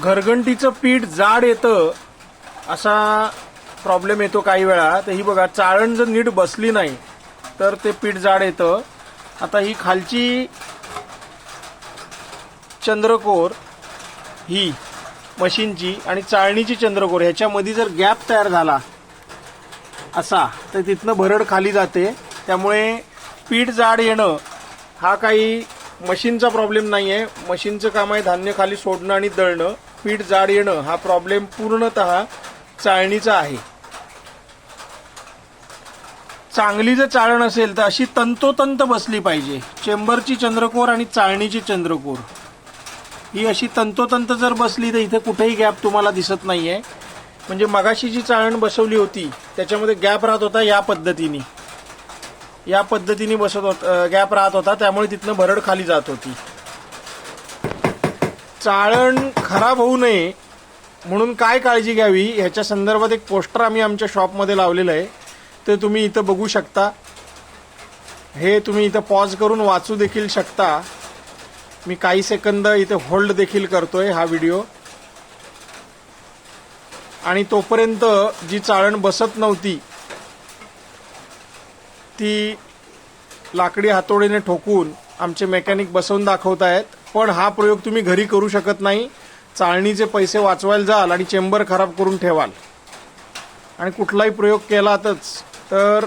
घरघंटीचं पीठ जाड येतं असा प्रॉब्लेम येतो काही वेळा. तर ही बघा चाळण जर नीट बसली नाही तर ते पीठ जाड येतं. आता ही खालची चंद्रकोर ही मशीनची आणि चाळणीची चंद्रकोर ह्याच्यामध्ये जर गॅप तयार झाला असा तर तिथनं भरड खाली जाते. त्यामुळे पीठ जाड येणं हा काही मशीनचा प्रॉब्लेम नाही आहे मशीनचं काम आहे धान्य खाली सोडणं आणि दळणं. पीठ जाड येणं. हा प्रॉब्लेम पूर्णत चाळणीचा आहे. चांगली जर चाळण असेल तर अशी तंतोतंत बसली पाहिजे. चेंबरची चंद्रकोर आणि चाळणीची चंद्रकोर. ही अशी तंतोतंत जर बसली तर इथे कुठेही गॅप तुम्हाला दिसत नाही आहे म्हणजे मगाशी जी चाळण बसवली होती त्याच्यामध्ये गॅप राहत होता या पद्धतीने. या पद्धतीने बसत होत गॅप राहत होता त्यामुळे तिथनं भरड खाली जात होती. चाळण खराब होऊ नये म्हणून काय काळजी घ्यावी ह्याच्या संदर्भात एक पोस्टर आम्ही आमच्या शॉपमध्ये लावलेलं आहे. ते तुम्ही इथं बघू शकता. हे तुम्ही इथं पॉज करून वाचू देखील शकता. मी काही सेकंद इथे होल्ड देखील करतोय हा व्हिडिओ आणि तोपर्यंत जी चाळण बसत नव्हती ती लाकडी हातोडीने ठोकून आमचे मेकॅनिक बसवून दाखवत आहेत. पण हा प्रयोग तुम्ही घरी करू शकत नाही. चाळणीचे पैसे वाचवायला जाल आणि चेंबर खराब करून ठेवाल. आणि कुठलाही प्रयोग केलातच तर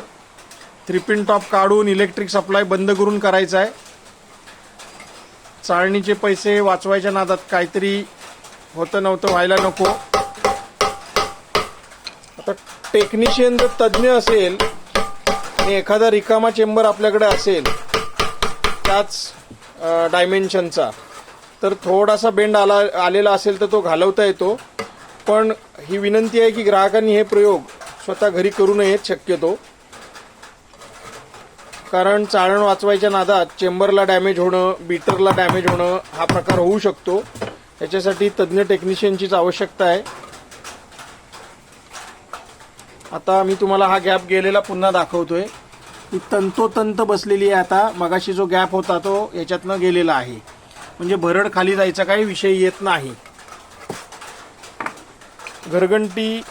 थ्रिपिन टॉप काढून इलेक्ट्रिक सप्लाय बंद करून करायचा आहे. चाळणीचे पैसे वाचवायच्या नादात काहीतरी होतं नव्हतं व्हायला नको. आता टेक्निशियन जर तज्ज्ञ असेल आणि एखादा रिकामा चेंबर आपल्याकडे असेल त्याच डायमेन्शनचा तर थोडासा बेंड आला आलेला असेल तर तो घालवता येतो. पण ही विनंती आहे की ग्राहकांनी हे प्रयोग स्वतः घरी करू नयेत शक्यतो. कारण चाळण वाचवायच्या नादात चेंबरला डॅमेज होणं बीटरला डॅमेज होणं हा प्रकार होऊ शकतो. त्याच्यासाठी तज्ज्ञ टेक्निशियनचीच आवश्यकता आहे. आता मी तुम्हाला हा गॅप गेलेला पुन्हा दाखवतोय. ही तंतोतंत बसलेली आहे आता. मगाशी जो गॅप होता तो याच्यातनं गेलेला आहे. म्हणजे भरड खाली जायचा काही विषय येत नाही. घरघंटी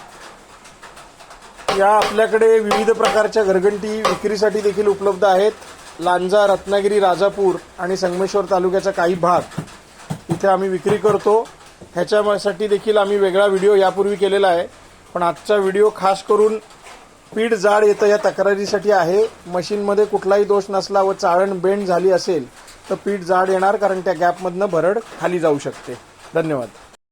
या आपल्याकडे विविध प्रकारच्या घरघंटी विक्रीसाठी देखील उपलब्ध आहेत. लांजा रत्नागिरी राजापूर आणि संगमेश्वर तालुक्याचा काही भाग इथे आम्ही विक्री करतो. ह्याच्यासाठी देखील आम्ही वेगळा व्हिडिओ यापूर्वी केलेला आहे. पण आजचा व्हिडिओ खास करून पीठ जाड येतं या तक्रारीसाठी आहे. मशीनमध्ये कुठलाही दोष नसला व चाळण बेंड झाली असेल तर पीठ जाड येणार कारण त्या गॅपमधनं भरड खाली जाऊ शकते. धन्यवाद.